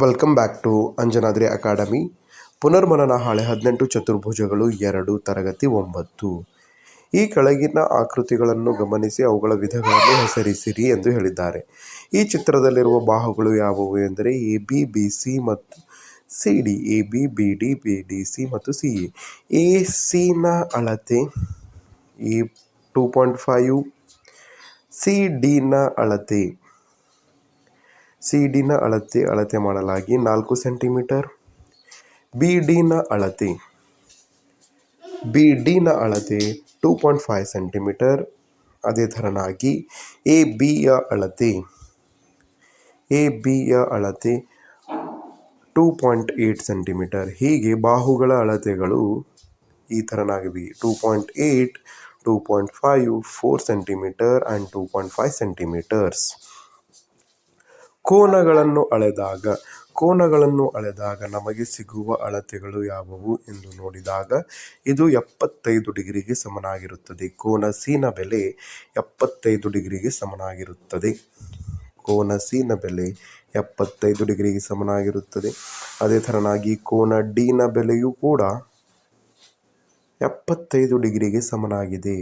Welcome back to Anjanadri academy ಪುನರ್ಮನನ ಹಾಳೆ ಹದಿನೆಂಟು ಚತುರ್ಭುಜಗಳು ಎರಡು, ತರಗತಿ ಒಂಬತ್ತು. ಈ ಕೆಳಗಿನ ಆಕೃತಿಗಳನ್ನು ಗಮನಿಸಿ ಅವುಗಳ ವಿಧಗಳನ್ನು ಹೆಸರಿಸಿರಿ ಎಂದು ಹೇಳಿದ್ದಾರೆ. ಈ ಚಿತ್ರದಲ್ಲಿರುವ ಬಾಹುಗಳು ಯಾವುವು ಎಂದರೆ ಎ ಬಿ ಬಿ ಸಿ ಮತ್ತು C D A B B D B D C ಮತ್ತು ಸಿ ಎ ಸಿನ ಅಳತೆ A two point five C ಡಿನ ಅಳತೆ ಸಿ ಡಿನ ಅಳತೆ ಅಳತೆ ಮಾಡಲಾಗಿ ನಾಲ್ಕು ಸೆಂಟಿಮೀಟರ್. ಬಿ ಡಿನ ಅಳತೆ. ಬಿ ಡಿನ ಅಳತೆ ಟೂ ಪಾಯಿಂಟ್ ಫೈವ್ ಸೆಂಟಿಮೀಟರ್. ಅದೇ ಥರನಾಗಿ ಎ ಬಿಯ ಅಳತೆ. ಎ ಬಿಯ ಅಳತೆ ಟೂ ಪಾಯಿಂಟ್ ಏಯ್ಟ್ ಸೆಂಟಿಮೀಟರ್. ಹೀಗೆ ಬಾಹುಗಳ ಅಳತೆಗಳು ಈ ಥರನಾಗಿವೆ. Two point eight two point five four centimetre and two point five centimetres. ಕೋನಗಳನ್ನು ಅಳೆದಾಗ ಕೋನಗಳನ್ನು ಅಳೆದಾಗ ನಮಗೆ ಸಿಗುವ ಅಳತೆಗಳು ಯಾವುವು ಎಂದು ನೋಡಿದಾಗ, ಇದು ಎಪ್ಪತ್ತೈದು ಡಿಗ್ರಿಗೆ ಸಮನಾಗಿರುತ್ತದೆ. ಕೋನ ಸೀನ ಬೆಲೆ ಎಪ್ಪತ್ತೈದು ಡಿಗ್ರಿಗೆ ಸಮನಾಗಿರುತ್ತದೆ. ಕೋನ ಸೀನ ಬೆಲೆ ಎಪ್ಪತ್ತೈದು ಡಿಗ್ರಿಗೆ ಸಮನಾಗಿರುತ್ತದೆ. ಅದೇ ಥರನಾಗಿ ಕೋನ ಡಿನ ಬೆಲೆಯೂ ಕೂಡ ಎಪ್ಪತ್ತೈದು ಡಿಗ್ರಿಗೆ ಸಮನಾಗಿದೆ.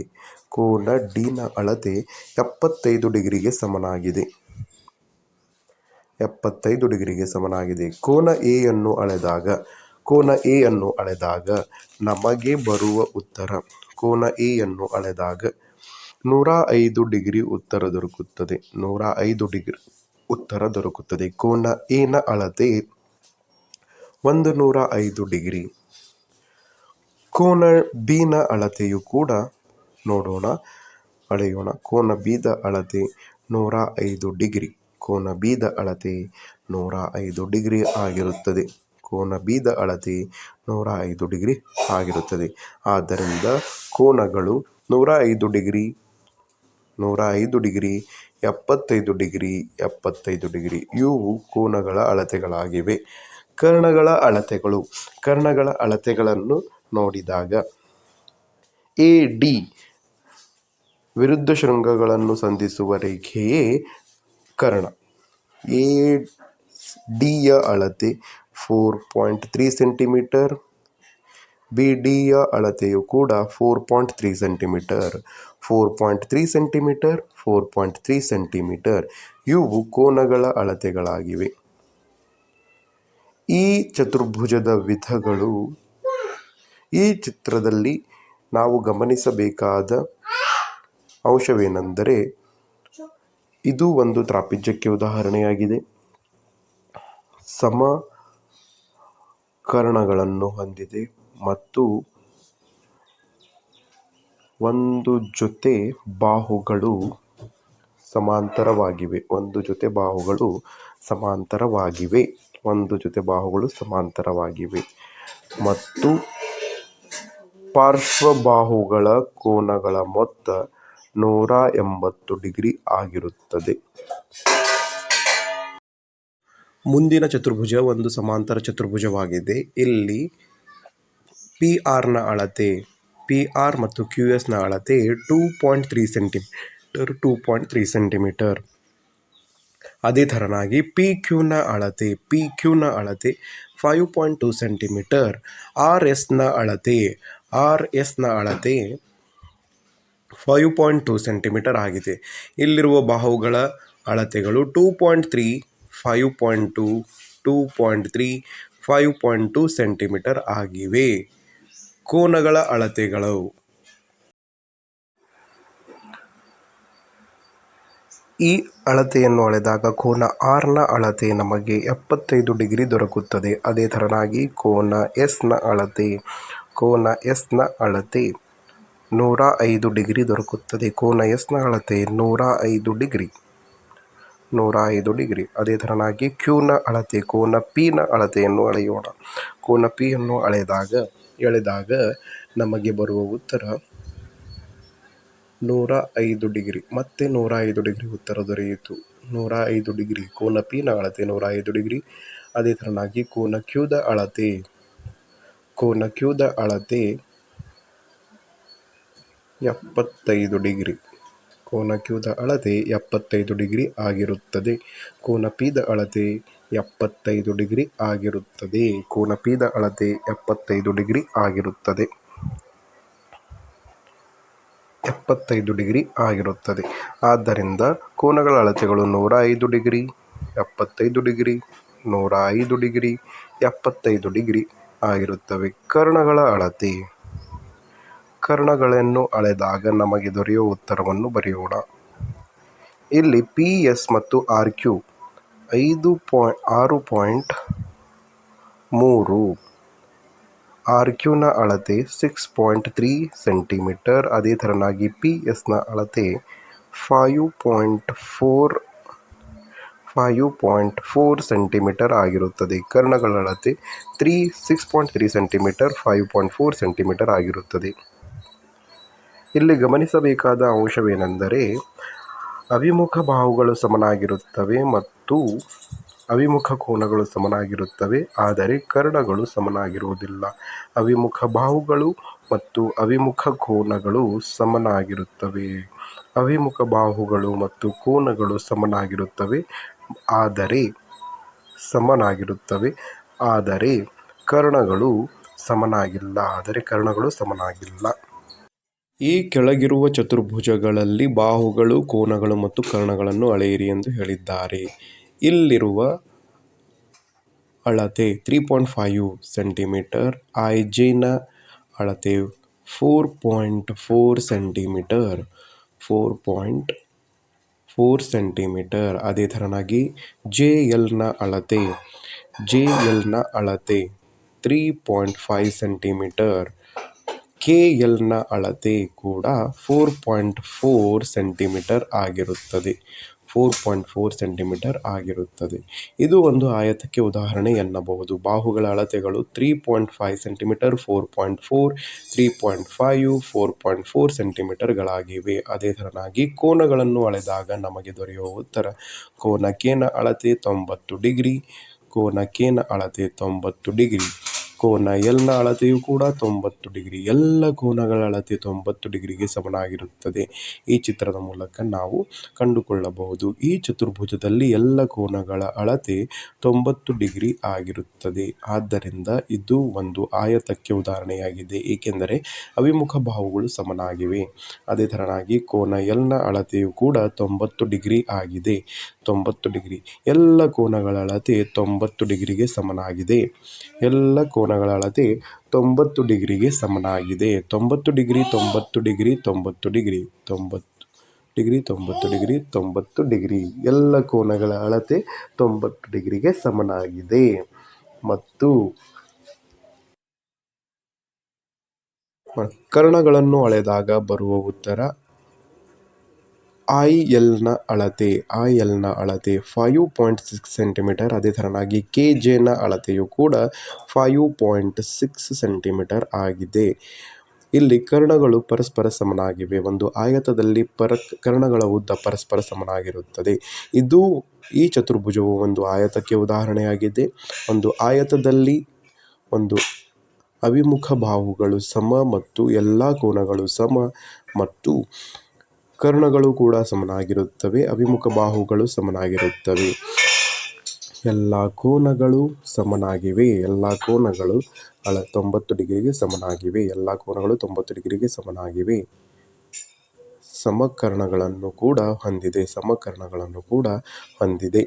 ಕೋನ ಡಿನ ಅಳತೆ ಎಪ್ಪತ್ತೈದು ಡಿಗ್ರಿಗೆ ಸಮನಾಗಿದೆ. ಎಪ್ಪತ್ತೈದು ಡಿಗ್ರಿಗೆ ಸಮನಾಗಿದೆ. ಕೋನ ಎ ಅನ್ನು ಅಳೆದಾಗ, ಕೋನ ಎ ಅನ್ನು ಅಳೆದಾಗ ನಮಗೆ ಬರುವ ಉತ್ತರ, ಕೋನ ಎ ಅನ್ನು ಅಳೆದಾಗ ನೂರ ಐದು ಡಿಗ್ರಿ ಉತ್ತರ ದೊರಕುತ್ತದೆ. ನೂರ ಐದು ಡಿಗ್ರಿ ಉತ್ತರ ದೊರಕುತ್ತದೆ. ಕೋನ ಎನ ಅಳತೆ ಒಂದು ನೂರ ಐದು ಡಿಗ್ರಿ. ಕೋನ ಬಿನ ಅಳತೆಯು ಕೂಡ ನೋಡೋಣ, ಅಳೆಯೋಣ. ಕೋನ ಬಿದ ಅಳತೆ ನೂರ ಐದು ಡಿಗ್ರಿ. ಕೋನ ಬೀದ ಅಳತೆ ನೂರ ಐದು ಡಿಗ್ರಿ ಆಗಿರುತ್ತದೆ. ಕೋನ ಬೀದ ಅಳತೆ ನೂರ ಐದು ಡಿಗ್ರಿ ಆಗಿರುತ್ತದೆ. ಆದ್ದರಿಂದ ಕೋನಗಳು ನೂರ ಐದು ಡಿಗ್ರಿ, ನೂರ ಐದು ಡಿಗ್ರಿ, ಎಪ್ಪತ್ತೈದು ಡಿಗ್ರಿ ಎಪ್ಪತ್ತೈದು ಡಿಗ್ರಿ ಇವು ಕೋನಗಳ ಅಳತೆಗಳಾಗಿವೆ. ಕರ್ಣಗಳ ಅಳತೆಗಳು. ಕರ್ಣಗಳ ಅಳತೆಗಳನ್ನು ನೋಡಿದಾಗ ಎ ಡಿ ವಿರುದ್ಧ ಶೃಂಗಗಳನ್ನು ಸಂಧಿಸುವ ರೇಖೆಯೇ ಕರ್ಣ ಎ ಡಿಯ ಅಳತೆ four point three centimetre. B ಡಿಯ ಅಳತೆಯು ಕೂಡ four point three centimetre. Four point three centimetre, four point three centimetre. ಇವು ಕೋನಗಳ ಅಳತೆಗಳಾಗಿವೆ. ಈ ಚತುರ್ಭುಜದ ವಿಧಗಳು. ಈ ಚಿತ್ರದಲ್ಲಿ ನಾವು ಗಮನಿಸಬೇಕಾದ ಅಂಶವೇನೆಂದರೆ ಇದು ಒಂದು ತ್ರಾಪಿಜ್ಯಕ್ಕೆ ಉದಾಹರಣೆಯಾಗಿದೆ. ಸಮಕರಣಗಳನ್ನು ಹೊಂದಿದೆ ಮತ್ತು ಒಂದು ಜೊತೆ ಬಾಹುಗಳು ಸಮಾಂತರವಾಗಿವೆ. ಒಂದು ಜೊತೆ ಬಾಹುಗಳು ಸಮಾಂತರವಾಗಿವೆ. ಒಂದು ಜೊತೆ ಬಾಹುಗಳು ಸಮಾಂತರವಾಗಿವೆ. ಮತ್ತು ಪಾರ್ಶ್ವಬಾಹುಗಳ ಕೋನಗಳ ಮೊತ್ತ ನೂರ ಎಂಬತ್ತು ಡಿಗ್ರಿ ಆಗಿರುತ್ತದೆ. ಮುಂದಿನ ಚತುರ್ಭುಜ ಒಂದು ಸಮಾಂತರ ಚತುರ್ಭುಜವಾಗಿದೆ. ಇಲ್ಲಿ ಪಿ ಆರ್ನ ಅಳತೆ ಪಿ ಆರ್ ಮತ್ತು ಕ್ಯೂ ಎಸ್ನ ಅಳತೆ two point three centimetre two point three centimetre ಅದೇ ಥರನಾಗಿ ಪಿ ಕ್ಯೂನ ಅಳತೆ ಪಿ ಕ್ಯೂನ ಅಳತೆ five point two centimetre R ಎಸ್ನ ಅಳತೆ ಆರ್ ಎಸ್ನ ಅಳತೆ ಫೈವ್ ಪಾಯಿಂಟ್ ಟೂ ಸೆಂಟಿಮೀಟರ್ ಆಗಿದೆ. ಇಲ್ಲಿರುವ ಬಾಹುಗಳ ಅಳತೆಗಳು two point three five point two two point three five point two centimetre ಆಗಿವೆ. ಕೋನಗಳ ಅಳತೆಗಳು. ಈ ಅಳತೆಯನ್ನು ಅಳೆದಾಗ ಕೋನ ಆರ್ನ ಅಳತೆ ನಮಗೆ ಎಪ್ಪತ್ತೈದು ಡಿಗ್ರಿ ದೊರಕುತ್ತದೆ. ಅದೇ ಥರನಾಗಿ ಕೋನ ಎಸ್ನ ಅಳತೆ, ಕೋನ ಎಸ್ನ ಅಳತೆ. ನೂರ ಐದು ಡಿಗ್ರಿ ದೊರಕುತ್ತದೆ. ಕೋನ ಎಸ್ನ ಅಳತೆ ನೂರ ಐದು ಡಿಗ್ರಿ. ನೂರ ಐದು ಡಿಗ್ರಿ. ಅದೇ ಥರನಾಗಿ ಕ್ಯೂನ ಅಳತೆ, ಕೋನ ಪಿನ ಅಳತೆಯನ್ನು ಅಳೆಯೋಣ. ಕೋನ ಪಿಯನ್ನು ಅಳೆದಾಗ, ಎಳೆದಾಗ ನಮಗೆ ಬರುವ ಉತ್ತರ ನೂರ ಐದು ಡಿಗ್ರಿ. ಮತ್ತೆ ನೂರ ಐದು ಡಿಗ್ರಿ ಉತ್ತರ ದೊರೆಯಿತು. ನೂರ ಐದು ಡಿಗ್ರಿ. ಕೋನ ಪಿನ ಅಳತೆ ನೂರ ಐದು ಡಿಗ್ರಿ. ಅದೇ ಥರನಾಗಿ ಕೋನ ಕ್ಯೂದ ಅಳತೆ, ಕೋನ ಕ್ಯೂದ ಅಳತೆ ಎಪ್ಪತ್ತೈದು ಡಿಗ್ರಿ. ಕೋನ ಕ್ಯೂದ ಅಳತೆ ಎಪ್ಪತ್ತೈದು ಡಿಗ್ರಿ ಆಗಿರುತ್ತದೆ. ಕೋನ ಪಿದ ಅಳತೆ ಎಪ್ಪತ್ತೈದು ಡಿಗ್ರಿ ಆಗಿರುತ್ತದೆ. ಕೋನ ಪಿದ ಅಳತೆ ಎಪ್ಪತ್ತೈದು ಡಿಗ್ರಿ ಆಗಿರುತ್ತದೆ. ಎಪ್ಪತ್ತೈದು ಡಿಗ್ರಿ ಆಗಿರುತ್ತದೆ. ಆದ್ದರಿಂದ ಕೋನಗಳ ಅಳತೆಗಳು ನೂರ ಐದು ಡಿಗ್ರಿ, ಎಪ್ಪತ್ತೈದು ಡಿಗ್ರಿ ನೂರ ಐದು ಡಿಗ್ರಿ, ಎಪ್ಪತ್ತೈದು ಡಿಗ್ರಿ ಆಗಿರುತ್ತವೆ. ಕರ್ಣಗಳ ಅಳತೆ ಕರ್ಣಗಳನ್ನು ಅಳೆದಾಗ ನಮಗೆ ದೊರೆಯುವ ಉತ್ತರವನ್ನು ಬರೆಯೋಣ. ಇಲ್ಲಿ ಪಿ ಎಸ್ ಮತ್ತು ಆರ್ ಕ್ಯೂ ಐದು ಪಾಯಿಂಟ್, ಆರು ಪಾಯಿಂಟ್ ಮೂರು. ಆರ್ ಕ್ಯೂನ ಅಳತೆ ಸಿಕ್ಸ್ ಪಾಯಿಂಟ್ ತ್ರೀ ಸೆಂಟಿಮೀಟರ್. ಅದೇ ಥರನಾಗಿ ಪಿ ಎಸ್ನ ಅಳತೆ five point four five point four centimetre ಆಗಿರುತ್ತದೆ. ಕರ್ಣಗಳ ಅಳತೆ three six point three centimetre five point four centimetre ಆಗಿರುತ್ತದೆ. ಇಲ್ಲಿ ಗಮನಿಸಬೇಕಾದ ಅಂಶವೇನೆಂದರೆ ಅವಿಮುಖ ಬಾಹುಗಳು ಸಮನಾಗಿರುತ್ತವೆ ಮತ್ತು ಅವಿಮುಖ ಕೋನಗಳು ಸಮನಾಗಿರುತ್ತವೆ, ಆದರೆ ಕರ್ಣಗಳು ಸಮನಾಗಿರುವುದಿಲ್ಲ. ಅವಿಮುಖ ಬಾಹುಗಳು ಮತ್ತು ಅವಿಮುಖ ಕೋನಗಳು ಸಮನಾಗಿರುತ್ತವೆ. ಅವಿಮುಖ ಬಾಹುಗಳು ಮತ್ತು ಕೋನಗಳು ಸಮನಾಗಿರುತ್ತವೆ, ಆದರೆ ಸಮನಾಗಿರುತ್ತವೆ, ಆದರೆ ಕರ್ಣಗಳು ಸಮನಾಗಿಲ್ಲ, ಆದರೆ ಕರ್ಣಗಳು ಸಮನಾಗಿಲ್ಲ. ಈ ಕೆಳಗಿರುವ ಚತುರ್ಭುಜಗಳಲ್ಲಿ ಬಾಹುಗಳು, ಕೋನಗಳು ಮತ್ತು ಕರ್ಣಗಳನ್ನು ಅಳೆಯಿರಿ ಎಂದು ಹೇಳಿದ್ದಾರೆ. ಇಲ್ಲಿರುವ ಅಳತೆ three point five centimetre I ಜಿನ ಅಳತೆ four point four centimetre, four point four centimetre. ಅದೇ ಥರನಾಗಿ ಜೆ ಎಲ್ನ ಅಳತೆ, ಜೆ ಎಲ್ನ ಅಳತೆ three point five centimetre. K ಎಲ್ನ ಅಳತೆ ಕೂಡ ಫೋರ್ ಪಾಯಿಂಟ್ ಫೋರ್ ಸೆಂಟಿಮೀಟರ್ ಆಗಿರುತ್ತದೆ. ಫೋರ್ ಪಾಯಿಂಟ್ ಫೋರ್ ಸೆಂಟಿಮೀಟರ್ ಆಗಿರುತ್ತದೆ. ಇದು ಒಂದು ಆಯತಕ್ಕೆ ಉದಾಹರಣೆ ಎನ್ನಬಹುದು. ಬಾಹುಗಳ ಅಳತೆಗಳು three point five centimetre, four point four, three point five, four point four ಸೆಂಟಿಮೀಟರ್ಗಳಾಗಿವೆ. ಅದೇ ಥರನಾಗಿ ಕೋನಗಳನ್ನು ಅಳೆದಾಗ ನಮಗೆ ದೊರೆಯುವ ಉತ್ತರ ಕೋನ ಕೇನ ಅಳತೆ ತೊಂಬತ್ತು ಡಿಗ್ರಿ ಕೋನ ಕೇನ ಅಳತೆ ತೊಂಬತ್ತು ಡಿಗ್ರಿ. ಕೋನ ಎಲ್ನ ಅಳತೆಯು ಕೂಡ ತೊಂಬತ್ತು ಡಿಗ್ರಿ, ಎಲ್ಲ ಕೋನಗಳ ಅಳತೆ ತೊಂಬತ್ತು ಡಿಗ್ರಿಗೆ ಸಮನಾಗಿರುತ್ತದೆ. ಈ ಚಿತ್ರದ ಮೂಲಕ ನಾವು ಕಂಡುಕೊಳ್ಳಬಹುದು. ಈ ಚತುರ್ಭುಜದಲ್ಲಿ ಎಲ್ಲ ಕೋನಗಳ ಅಳತೆ ತೊಂಬತ್ತು ಡಿಗ್ರಿ ಆಗಿರುತ್ತದೆ. ಆದ್ದರಿಂದ ಇದು ಒಂದು ಆಯತಕ್ಕೆ ಉದಾಹರಣೆಯಾಗಿದೆ. ಏಕೆಂದರೆ ಅವಿಮುಖ ಬಾಹುಗಳು ಸಮನಾಗಿವೆ. ಅದೇ ಥರನಾಗಿ ಕೋನ ಎಲ್ನ ಅಳತೆಯು ಕೂಡ ತೊಂಬತ್ತು ಡಿಗ್ರಿ ಆಗಿದೆ. ತೊಂಬತ್ತು ಡಿಗ್ರಿ. ಎಲ್ಲ ಕೋನಗಳ ಅಳತೆ ತೊಂಬತ್ತು ಡಿಗ್ರಿಗೆ ಸಮನಾಗಿದೆ. ಎಲ್ಲ ಕೋನಗಳ ಅಳತೆ ತೊಂಬತ್ತು ಡಿಗ್ರಿಗೆ ಸಮನಾಗಿದೆ. ತೊಂಬತ್ತು ಡಿಗ್ರಿ ತೊಂಬತ್ತು ಡಿಗ್ರಿ ತೊಂಬತ್ತು ಡಿಗ್ರಿ ತೊಂಬತ್ತು ಡಿಗ್ರಿ ತೊಂಬತ್ತು ಡಿಗ್ರಿ ತೊಂಬತ್ತು ಡಿಗ್ರಿ ಎಲ್ಲ ಕೋನಗಳ ಅಳತೆ ತೊಂಬತ್ತು ಡಿಗ್ರಿಗೆ ಸಮನಾಗಿದೆ. ಮತ್ತು ಕರ್ಣಗಳನ್ನು ಅಳೆದಾಗ ಬರುವ ಉತ್ತರ ಐ ಎಲ್ನ ಅಳತೆ ಐ ಎಲ್ನ ಅಳತೆ ಫೈವ್ ಪಾಯಿಂಟ್ ಸಿಕ್ಸ್ ಸೆಂಟಿಮೀಟರ್ ಅದೇ ಥರನಾಗಿ ಕೆ ಜೆನ ಅಳತೆಯು ಕೂಡ ಫೈವ್ ಪಾಯಿಂಟ್ ಸಿಕ್ಸ್ ಸೆಂಟಿಮೀಟರ್ ಆಗಿದೆ. ಇಲ್ಲಿ ಕರ್ಣಗಳು ಪರಸ್ಪರ ಸಮನಾಗಿವೆ. ಒಂದು ಆಯತದಲ್ಲಿ ಪರ, ಕರ್ಣಗಳ ಉದ್ದ ಪರಸ್ಪರ ಸಮನಾಗಿರುತ್ತದೆ. ಇದು ಈ ಚತುರ್ಭುಜವು ಒಂದು ಆಯತಕ್ಕೆ ಉದಾಹರಣೆಯಾಗಿದೆ. ಒಂದು ಆಯತದಲ್ಲಿ ಒಂದು ಅಭಿಮುಖ ಬಾಹುಗಳು ಸಮ ಮತ್ತು ಎಲ್ಲ ಕೋನಗಳು ಸಮ ಮತ್ತು ಕರ್ಣಗಳು ಕೂಡ ಸಮನಾಗಿರುತ್ತವೆ, ಅಭಿಮುಖ ಬಾಹುಗಳು ಸಮನಾಗಿರುತ್ತವೆ. ಎಲ್ಲ ಕೋನಗಳು ಸಮನಾಗಿವೆ, ಎಲ್ಲ ಕೋನಗಳು ಅಳ ತೊಂಬತ್ತು ಡಿಗ್ರಿಗೆ ಸಮನಾಗಿವೆ, ಎಲ್ಲ ಕೋನಗಳು ತೊಂಬತ್ತು ಡಿಗ್ರಿಗೆ ಸಮನಾಗಿವೆ. ಸಮಕರ್ಣಗಳನ್ನು ಕೂಡ ಹೊಂದಿದೆ, ಸಮಕರ್ಣಗಳನ್ನು ಕೂಡ ಹೊಂದಿದೆ.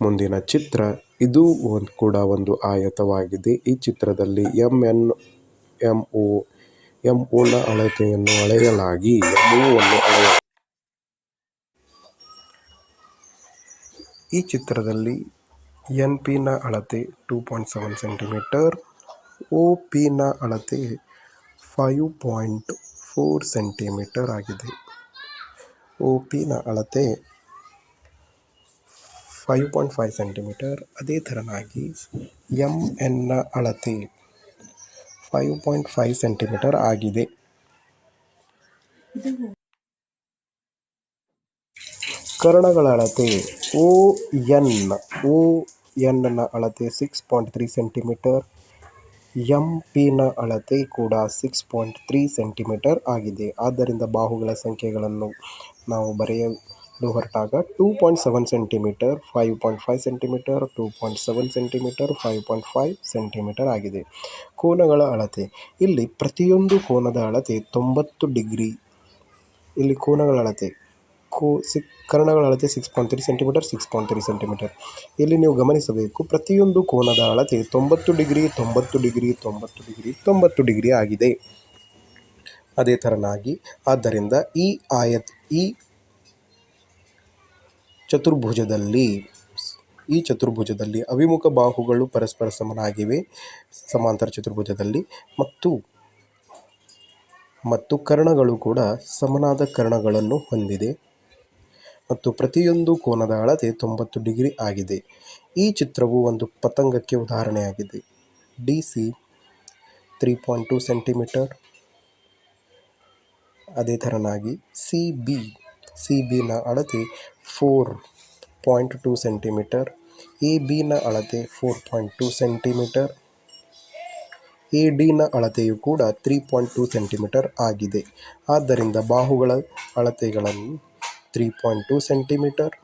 ಮುಂದಿನ ಚಿತ್ರ, ಇದು ಒಂದು ಕೂಡ ಒಂದು ಆಯತವಾಗಿದೆ. ಈ ಚಿತ್ರದಲ್ಲಿ M N M O M ಪೂರ್ಣ ಅಳತೆಯನ್ನು ಅಳೆಯಲಾಗಿ ಎಂಬುವನ್ನು ಅಳೆಯ ಈ ಚಿತ್ರದಲ್ಲಿ ಎನ್ ಪಿನ ಅಳತೆ two point seven centimetre O ಪಿನ ಅಳತೆ ಫೈವ್ ಪಾಯಿಂಟ್ ಫೋರ್ ಸೆಂಟಿಮೀಟರ್ ಆಗಿದೆ. ಒ ಪಿನ ಅಳತೆ ಫೈವ್ ಪಾಯಿಂಟ್ ಫೈವ್ ಸೆಂಟಿಮೀಟರ್, ಅದೇ ಥರನಾಗಿ ಎಂ ಎನ್ನ ಅಳತೆ ಫೈವ್ ಪಾಯಿಂಟ್ ಫೈವ್ ಸೆಂಟಿಮೀಟರ್ ಆಗಿದೆ. ಕರ್ಣಗಳ ಅಳತೆ ಓ ಎನ್, ಓ ನ ಅಳತೆ six point three centimetre, M ಪಿನ ಅಳತೆ ಕೂಡ ಸಿಕ್ಸ್ ಪಾಯಿಂಟ್ ತ್ರೀ ಸೆಂಟಿಮೀಟರ್ ಆಗಿದೆ. ಆದ್ದರಿಂದ ಬಾಹುಗಳ ಸಂಖ್ಯೆಗಳನ್ನು ನಾವು ಬರೆಯ ಇದು ಹೊರಟಾಗ two point seven centimetre five point five centimetre two point seven centimetre five point five centimetre ಆಗಿದೆ. ಕೋನಗಳ ಅಳತೆ. ಇಲ್ಲಿ ಪ್ರತಿಯೊಂದು ಕೋನದ ಅಳತೆ ತೊಂಬತ್ತು ಡಿಗ್ರಿ. ಇಲ್ಲಿ ಕೋನಗಳ ಅಳತೆ. ಕೋ ಸಿಕ್ ಕರ್ಣಗಳ ಅಳತೆ six point three centimetre six point three centimetre ಇಲ್ಲಿ ನೀವು ಗಮನಿಸಬೇಕು, ಪ್ರತಿಯೊಂದು ಕೋನದ ಅಳತೆ ತೊಂಬತ್ತು ಡಿಗ್ರಿ ತೊಂಬತ್ತು ಡಿಗ್ರಿ ತೊಂಬತ್ತು ಡಿಗ್ರಿ ತೊಂಬತ್ತು ಡಿಗ್ರಿ ಆಗಿದೆ. ಅದೇ ಥರನಾಗಿ ಆದ್ದರಿಂದ ಈ ಆಯತ್, ಈ ಚತುರ್ಭುಜದಲ್ಲಿ, ಈ ಚತುರ್ಭುಜದಲ್ಲಿ ಅಭಿಮುಖ ಬಾಹುಗಳು ಪರಸ್ಪರ ಸಮನಾಗಿವೆ. ಸಮಾಂತರ ಚತುರ್ಭುಜದಲ್ಲಿ ಮತ್ತು ಮತ್ತು ಕರ್ಣಗಳು ಕೂಡ ಸಮನಾದ ಕರ್ಣಗಳನ್ನು ಹೊಂದಿದೆ. ಮತ್ತು ಪ್ರತಿಯೊಂದು ಕೋನದ ಅಳತೆ ತೊಂಬತ್ತು ಡಿಗ್ರಿ ಆಗಿದೆ. ಈ ಚಿತ್ರವು ಒಂದು ಪತಂಗಕ್ಕೆ ಉದಾಹರಣೆಯಾಗಿದೆ. D C three point two centimetre. ಅದೇ ಥರನಾಗಿ ಸಿ ಬಿ, ಸಿ ಬಿನ ಅಳತೆ four point two centimetre A ಬಿನ ಅಳತೆ four point two centimetre A ಡಿನ ಅಳತೆಯು ಕೂಡ ತ್ರೀ ಪಾಯಿಂಟ್ ಟು ಸೆಂಟಿಮೀಟರ್ ಆಗಿದೆ. ಆದ್ದರಿಂದ ಬಾಹುಗಳ ಅಳತೆಗಳನ್ನು three point two centimetre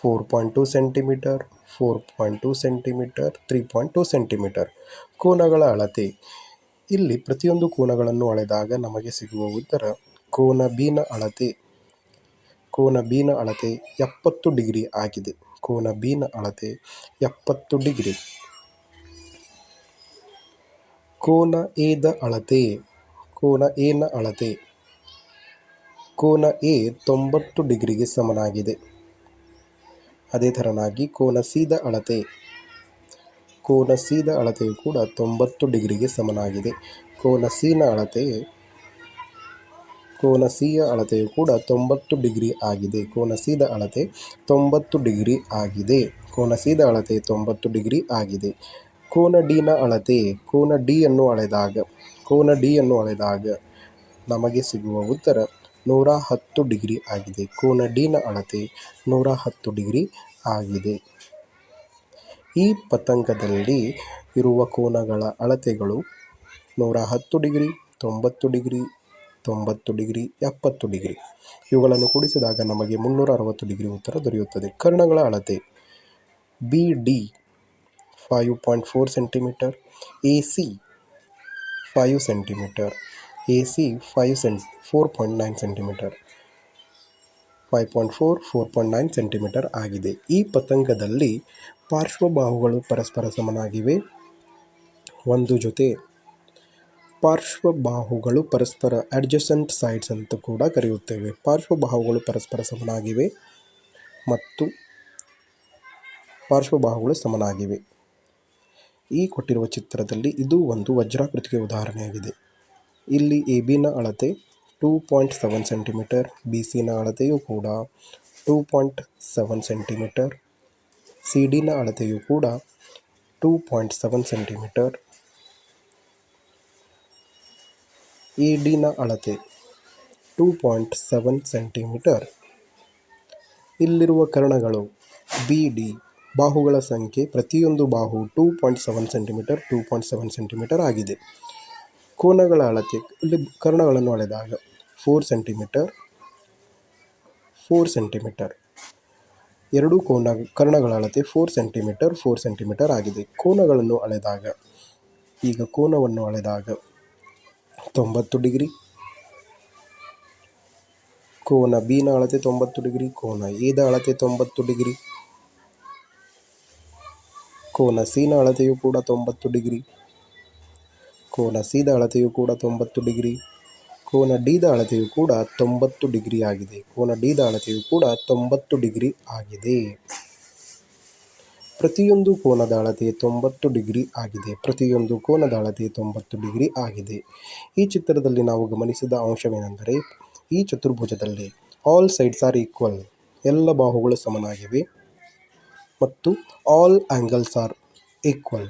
four point two centimetre four point two centimetre three point two centimetre ಕೋನಗಳ ಅಳತೆ. ಇಲ್ಲಿ ಪ್ರತಿಯೊಂದು ಕೋನಗಳನ್ನು ಅಳೆದಾಗ ನಮಗೆ ಸಿಗುವ ಉತ್ತರ, ಕೋನ ಬಿನ ಅಳತೆ. ಕೋನ ಬಿನ ಅಳತೆ ಎಪ್ಪತ್ತು ಡಿಗ್ರಿ ಆಗಿದೆ. ಕೋನ ಬಿನ ಅಳತೆ ಎಪ್ಪತ್ತು ಡಿಗ್ರಿ. ಕೋನ ಎದ ಅಳತೆ, ಕೋನ ಎನ ಅಳತೆ, ಕೋನ ಎ ತೊಂಬತ್ತು ಡಿಗ್ರಿಗೆ ಸಮನಾಗಿದೆ. ಅದೇ ಥರನಾಗಿ ಕೋನ ಸೀದ ಅಳತೆ, ಕೋನ ಸೀದ ಅಳತೆಯು ಕೂಡ ತೊಂಬತ್ತು ಡಿಗ್ರಿಗೆ ಸಮನಾಗಿದೆ. ಕೋನ ಸೀನ ಅಳತೆ ಕೋನ ಸಿಯ ಅಳತೆಯು ಕೂಡ ತೊಂಬತ್ತು ಡಿಗ್ರಿ ಆಗಿದೆ. ಕೋನ ಸಿದ ಅಳತೆ ತೊಂಬತ್ತು ಡಿಗ್ರಿ ಆಗಿದೆ. ಕೋನ ಸಿದ ಅಳತೆ ತೊಂಬತ್ತು ಡಿಗ್ರಿ ಆಗಿದೆ. ಕೋನ ಡಿನ ಅಳತೆ ಕೋನ ಡಿಯನ್ನು ಅಳೆದಾಗ, ಕೋನ ಡಿಯನ್ನು ಅಳೆದಾಗ ನಮಗೆ ಸಿಗುವ ಉತ್ತರ ನೂರ ಹತ್ತು ಡಿಗ್ರಿ ಆಗಿದೆ. ಕೋನ ಡಿನ ಅಳತೆ ನೂರ ಹತ್ತು ಡಿಗ್ರಿ ಆಗಿದೆ. ಈ ಪತಂಗದಲ್ಲಿ ಇರುವ ಕೋನಗಳ ಅಳತೆಗಳು ನೂರ ಹತ್ತು ಡಿಗ್ರಿ, ತೊಂಬತ್ತು ಡಿಗ್ರಿ ತೊಂಬತ್ತು ಡಿಗ್ರಿ, ಎಪ್ಪತ್ತು ಡಿಗ್ರಿ. ಇವುಗಳನ್ನು ಕೂಡಿಸಿದಾಗ ನಮಗೆ ಮುನ್ನೂರ ಅರವತ್ತು ಡಿಗ್ರಿ ಉತ್ತರ ದೊರೆಯುತ್ತದೆ. ಕರ್ಣಗಳ ಅಳತೆ B D five point four centimetre A C five centimetre A C five cent four point nine centimetre five point four four point nine centimetre ಆಗಿದೆ. ಈ ಪತಂಗದಲ್ಲಿ ಪಾರ್ಶ್ವಬಾಹುಗಳು ಪರಸ್ಪರ ಸಮನಾಗಿವೆ. ಒಂದು ಜೊತೆ ಪಾರ್ಶ್ವಬಾಹುಗಳು ಪರಸ್ಪರ ಅಡ್ಜಸೆಂಟ್ ಸೈಡ್ಸ್ ಅಂತ ಕೂಡ ಕರೆಯುತ್ತೇವೆ. ಪಾರ್ಶ್ವಬಾಹುಗಳು ಪರಸ್ಪರ ಸಮನಾಗಿವೆ ಮತ್ತು ಪಾರ್ಶ್ವಬಾಹುಗಳು ಸಮನಾಗಿವೆ. ಈ ಕೊಟ್ಟಿರುವ ಚಿತ್ರದಲ್ಲಿ ಇದು ಒಂದು ವಜ್ರಾಕೃತಿಗೆ ಉದಾಹರಣೆಯಾಗಿದೆ. ಇಲ್ಲಿ ಎ ಬಿನ ಅಳತೆ two point seven centimetre B ಸಿನ ಅಳತೆಯೂ ಕೂಡ two point seven centimetre C ಡಿನ ಅಳತೆಯೂ ಕೂಡ two point seven centimetre A ಡಿನ ಅಳತೆ ಟೂ ಪಾಯಿಂಟ್ ಸೆವೆನ್ ಸೆಂಟಿಮೀಟರ್. ಇಲ್ಲಿರುವ ಕರ್ಣಗಳು ಬಿ ಡಿ ಬಾಹುಗಳ ಸಂಖ್ಯೆ ಪ್ರತಿಯೊಂದು ಬಾಹು two point seven centimetre, two point seven centimetre ಆಗಿದೆ. ಕೋನಗಳ ಅಳತೆ, ಇಲ್ಲಿ ಕರ್ಣಗಳನ್ನು ಅಳೆದಾಗ ಫೋರ್ ಸೆಂಟಿಮೀಟರ್ ಫೋರ್ ಸೆಂಟಿಮೀಟರ್. ಎರಡೂ ಕೋನ, ಕರ್ಣಗಳ ಅಳತೆ ಫೋರ್ ಸೆಂಟಿಮೀಟರ್ ಫೋರ್ ಸೆಂಟಿಮೀಟರ್ ಆಗಿದೆ. ಕೋನಗಳನ್ನು ಅಳೆದಾಗ, ಈಗ ಕೋನವನ್ನು ಅಳೆದಾಗ ತೊಂಬತ್ತು ಡಿಗ್ರಿ. ಕೋನ ಬಿನ ಅಳತೆ ತೊಂಬತ್ತು ಡಿಗ್ರಿ, ಕೋನ ಎದ ಅಳತೆ ತೊಂಬತ್ತು ಡಿಗ್ರಿ, ಕೋನ ಸಿನ ಅಳತೆಯು ಕೂಡ ತೊಂಬತ್ತು ಡಿಗ್ರಿ, ಕೋನ ಸಿದ ಅಳತೆಯು ಕೂಡ ತೊಂಬತ್ತು ಡಿಗ್ರಿ, ಕೋನ ಡಿದ ಅಳತೆಯು ಕೂಡ ತೊಂಬತ್ತು ಡಿಗ್ರಿ ಆಗಿದೆ, ಕೋನ ಡಿದ ಅಳತೆಯು ಕೂಡ ತೊಂಬತ್ತು ಡಿಗ್ರಿ ಆಗಿದೆ. ಪ್ರತಿಯೊಂದು ಕೋನದ ಅಳತೆ ತೊಂಬತ್ತು ಡಿಗ್ರಿ ಆಗಿದೆ. ಪ್ರತಿಯೊಂದು ಕೋನದ ಅಳತೆ ತೊಂಬತ್ತು ಡಿಗ್ರಿ ಆಗಿದೆ. ಈ ಚಿತ್ರದಲ್ಲಿ ನಾವು ಗಮನಿಸಿದ ಅಂಶವೇನೆಂದರೆ, ಈ ಚತುರ್ಭುಜದಲ್ಲಿ ಆಲ್ ಸೈಡ್ಸ್ ಆರ್ ಈಕ್ವಲ್ ಎಲ್ಲ ಬಾಹುಗಳು ಸಮನಾಗಿವೆ ಮತ್ತು all angles are equal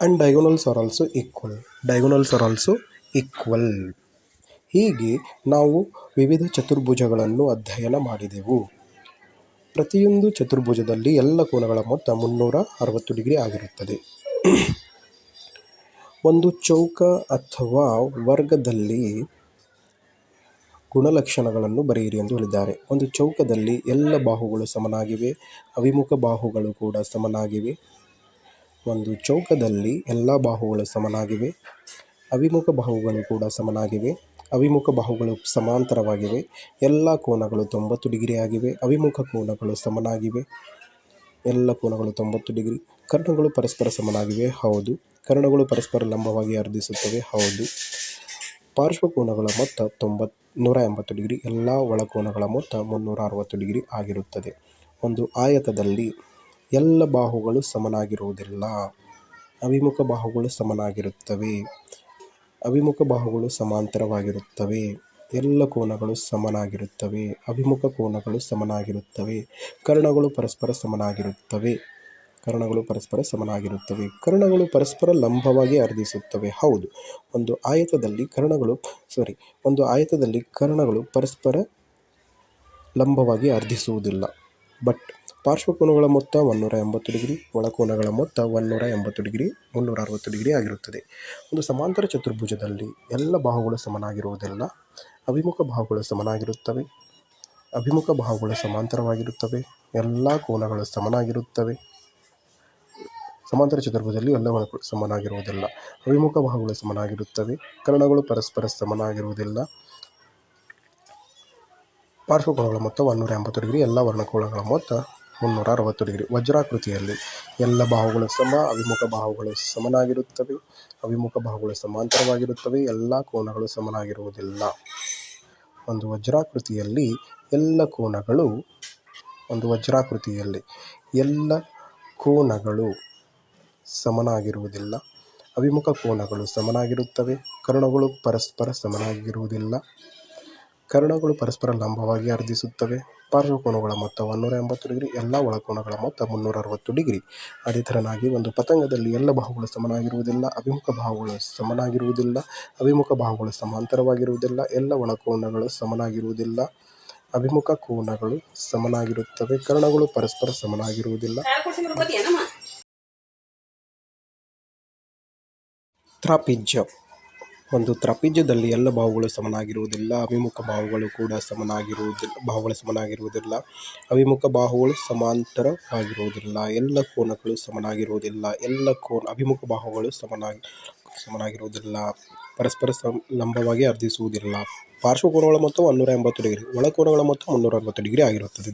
and diagonals are also equal diagonals are also equal ಹೀಗೆ ನಾವು ವಿವಿಧ ಚತುರ್ಭುಜಗಳನ್ನು ಅಧ್ಯಯನ ಮಾಡಿದೆವು. ಪ್ರತಿಯೊಂದು ಚತುರ್ಭುಜದಲ್ಲಿ ಎಲ್ಲ ಕೋನಗಳ ಮೊತ್ತ ಮುನ್ನೂರ ಅರವತ್ತು ಡಿಗ್ರಿ ಆಗಿರುತ್ತದೆ. ಒಂದು ಚೌಕ ಅಥವಾ ವರ್ಗದಲ್ಲಿ ಗುಣಲಕ್ಷಣಗಳನ್ನು ಬರೆಯಿರಿ ಎಂದು ಹೇಳಿದ್ದಾರೆ. ಒಂದು ಚೌಕದಲ್ಲಿ ಎಲ್ಲ ಬಾಹುಗಳು ಸಮನಾಗಿವೆ, ಅವಿಮುಖ ಬಾಹುಗಳು ಕೂಡ ಸಮನಾಗಿವೆ. ಒಂದು ಚೌಕದಲ್ಲಿ ಎಲ್ಲ ಬಾಹುಗಳು ಸಮನಾಗಿವೆ, ಅವಿಮುಖ ಬಾಹುಗಳು ಕೂಡ ಸಮನಾಗಿವೆ. ಅವಿಮುಖ ಬಾಹುಗಳು ಸಮಾಂತರವಾಗಿವೆ. ಎಲ್ಲ ಕೋನಗಳು ತೊಂಬತ್ತು ಡಿಗ್ರಿ ಆಗಿವೆ. ಅವಿಮುಖ ಕೋನಗಳು ಸಮನಾಗಿವೆ. ಎಲ್ಲ ಕೋನಗಳು ತೊಂಬತ್ತು ಡಿಗ್ರಿ. ಕರ್ಣಗಳು ಪರಸ್ಪರ ಸಮನಾಗಿವೆ. ಹೌದು. ಕರ್ಣಗಳು ಪರಸ್ಪರ ಲಂಬವಾಗಿ ಅರ್ಧಿಸುತ್ತವೆ. ಹೌದು. ಪಾರ್ಶ್ವಕೋನಗಳ ಮೊತ್ತ ತೊಂಬತ್, ನೂರ ಎಂಬತ್ತು ಡಿಗ್ರಿ. ಎಲ್ಲ ಒಳಕೋನಗಳ ಮೊತ್ತ ಮುನ್ನೂರ ಅರವತ್ತು ಡಿಗ್ರಿ ಆಗಿರುತ್ತದೆ. ಒಂದು ಆಯತದಲ್ಲಿ ಎಲ್ಲ ಬಾಹುಗಳು ಸಮನಾಗಿರುವುದಿಲ್ಲ. ಅವಿಮುಖ ಬಾಹುಗಳು ಸಮನಾಗಿರುತ್ತವೆ. ಅವಿಮುಖ ಬಾಹುಗಳು ಸಮಾಂತರವಾಗಿರುತ್ತವೆ. ಎಲ್ಲ ಕೋನಗಳು ಸಮನಾಗಿರುತ್ತವೆ. ಅಭಿಮುಖ ಕೋನಗಳು ಸಮನಾಗಿರುತ್ತವೆ. ಕರ್ಣಗಳು ಪರಸ್ಪರ ಸಮನಾಗಿರುತ್ತವೆ. ಕರ್ಣಗಳು ಪರಸ್ಪರ ಸಮನಾಗಿರುತ್ತವೆ. ಕರ್ಣಗಳು ಪರಸ್ಪರ ಲಂಬವಾಗಿ ಅರ್ಧಿಸುತ್ತವೆ. ಹೌದು. ಒಂದು ಆಯತದಲ್ಲಿ ಕರ್ಣಗಳು ಸಾರಿ ಒಂದು ಆಯತದಲ್ಲಿ ಕರ್ಣಗಳು ಪರಸ್ಪರ ಲಂಬವಾಗಿ ಅರ್ಧಿಸುವುದಿಲ್ಲ. ಬಟ್ ಪಾರ್ಶ್ವಕೋನಗಳ ಮೊತ್ತ ಒನ್ನೂರ ಎಂಬತ್ತು ಡಿಗ್ರಿ, ಒಳಕೋನಗಳ ಮೊತ್ತ ಒನ್ನೂರ ಎಂಬತ್ತು ಡಿಗ್ರಿ, ಮುನ್ನೂರ ಅರವತ್ತು ಡಿಗ್ರಿ ಆಗಿರುತ್ತದೆ. ಒಂದು ಸಮಾಂತರ ಚತುರ್ಭುಜದಲ್ಲಿ ಎಲ್ಲ ಬಾಹುಗಳು ಸಮನಾಗಿರುವುದಿಲ್ಲ. ಅಭಿಮುಖ ಬಾಹುಗಳು ಸಮನಾಗಿರುತ್ತವೆ. ಅಭಿಮುಖ ಬಾಹುಗಳು ಸಮಾಂತರವಾಗಿರುತ್ತವೆ. ಎಲ್ಲ ಕೋನಗಳು ಸಮನಾಗಿರುತ್ತವೆ. ಸಮಾಂತರ ಚತುರ್ಭುಜದಲ್ಲಿ ಎಲ್ಲ ಸಮನಾಗಿರುವುದಿಲ್ಲ. ಅಭಿಮುಖ ಬಾಹುಗಳು ಸಮನಾಗಿರುತ್ತವೆ. ಕರ್ಣಗಳು ಪರಸ್ಪರ ಸಮನಾಗಿರುವುದಿಲ್ಲ. ಪಾರ್ಶ್ವಕೋಣಗಳ ಮೊತ್ತ ಒನ್ನೂರ ಎಂಬತ್ತು ಡಿಗ್ರಿ, ಎಲ್ಲ ವರ್ಣಕೋನಗಳ ಮೊತ್ತ ಮುನ್ನೂರ ಅರವತ್ತು ಡಿಗ್ರಿ. ವಜ್ರಾಕೃತಿಯಲ್ಲಿ ಎಲ್ಲ ಬಾಹುಗಳು ಸಮ, ಅವಿಮುಖ ಬಾಹುಗಳು ಸಮನಾಗಿರುತ್ತವೆ. ಅವಿಮುಖ ಬಾಹುಗಳು ಸಮಾಂತರವಾಗಿರುತ್ತವೆ. ಎಲ್ಲ ಕೋನಗಳು ಸಮನಾಗಿರುವುದಿಲ್ಲ. ಒಂದು ವಜ್ರಾಕೃತಿಯಲ್ಲಿ ಎಲ್ಲ ಕೋನಗಳು, ಒಂದು ವಜ್ರಾಕೃತಿಯಲ್ಲಿ ಎಲ್ಲ ಕೋನಗಳು ಸಮನಾಗಿರುವುದಿಲ್ಲ. ಅವಿಮುಖ ಕೋನಗಳು ಸಮನಾಗಿರುತ್ತವೆ. ಕರ್ಣಗಳು ಪರಸ್ಪರ ಸಮನಾಗಿರುವುದಿಲ್ಲ. ಕರ್ಣಗಳು ಪರಸ್ಪರ ಲಂಬವಾಗಿ ಅರ್ಧಿಸುತ್ತವೆ ಪಾರ್ಶ್ವಕೋನಗಳ ಮೊತ್ತ ಒನ್ನೂರ ಎಂಬತ್ತು ಡಿಗ್ರಿ, ಎಲ್ಲ ಒಳಕೋನಗಳ ಮೊತ್ತ ಮುನ್ನೂರ ಅರವತ್ತು ಡಿಗ್ರಿ. ಅದೇ ಥರನಾಗಿ ಒಂದು ಪತಂಗದಲ್ಲಿ ಎಲ್ಲ ಬಾಹುಗಳು ಸಮನಾಗಿರುವುದಿಲ್ಲ, ಅಭಿಮುಖ ಬಾಹುಗಳು ಸಮನಾಗಿರುವುದಿಲ್ಲ, ಅಭಿಮುಖ ಬಾಹುಗಳು ಸಮಾಂತರವಾಗಿರುವುದಿಲ್ಲ, ಎಲ್ಲ ಒಳಕೋನಗಳು ಸಮನಾಗಿರುವುದಿಲ್ಲ, ಅಭಿಮುಖ ಕೋನಗಳು ಸಮನಾಗಿರುತ್ತವೆ, ಕರ್ಣಗಳು ಪರಸ್ಪರ ಸಮನಾಗಿರುವುದಿಲ್ಲ. ತ್ರಾಪಿಜ್ಯ. ಒಂದು ತ್ರಾಪಿಜ್ಯದಲ್ಲಿ ಎಲ್ಲ ಬಾಹುಗಳು ಸಮನಾಗಿರುವುದಿಲ್ಲ, ಅಭಿಮುಖ ಬಾಹುಗಳು ಕೂಡ ಸಮನಾಗಿರುವುದಿಲ್ಲ ಬಾಹುಗಳು ಸಮನಾಗಿರುವುದಿಲ್ಲ, ಅಭಿಮುಖ ಬಾಹುಗಳು ಸಮಾಂತರವಾಗಿರುವುದಿಲ್ಲ, ಎಲ್ಲ ಕೋನಗಳು ಸಮನಾಗಿರುವುದಿಲ್ಲ, ಎಲ್ಲ ಕೋನ, ಅಭಿಮುಖ ಬಾಹುಗಳು ಸಮನಾಗಿ, ಸಮನಾಗಿರುವುದಿಲ್ಲ, ಪರಸ್ಪರ ಸಂ ಲಂಬವಾಗಿ ಅರ್ಧಿಸುವುದಿಲ್ಲ. ಪಾರ್ಶ್ವಕೋನಗಳ ಮೊತ್ತವು ಒನ್ನೂರ ಎಂಬತ್ತು ಡಿಗ್ರಿ, ಒಳಕೋನಗಳ ಮೊತ್ತ ಮುನ್ನೂರ ಅರವತ್ತು ಡಿಗ್ರಿ ಆಗಿರುತ್ತದೆ.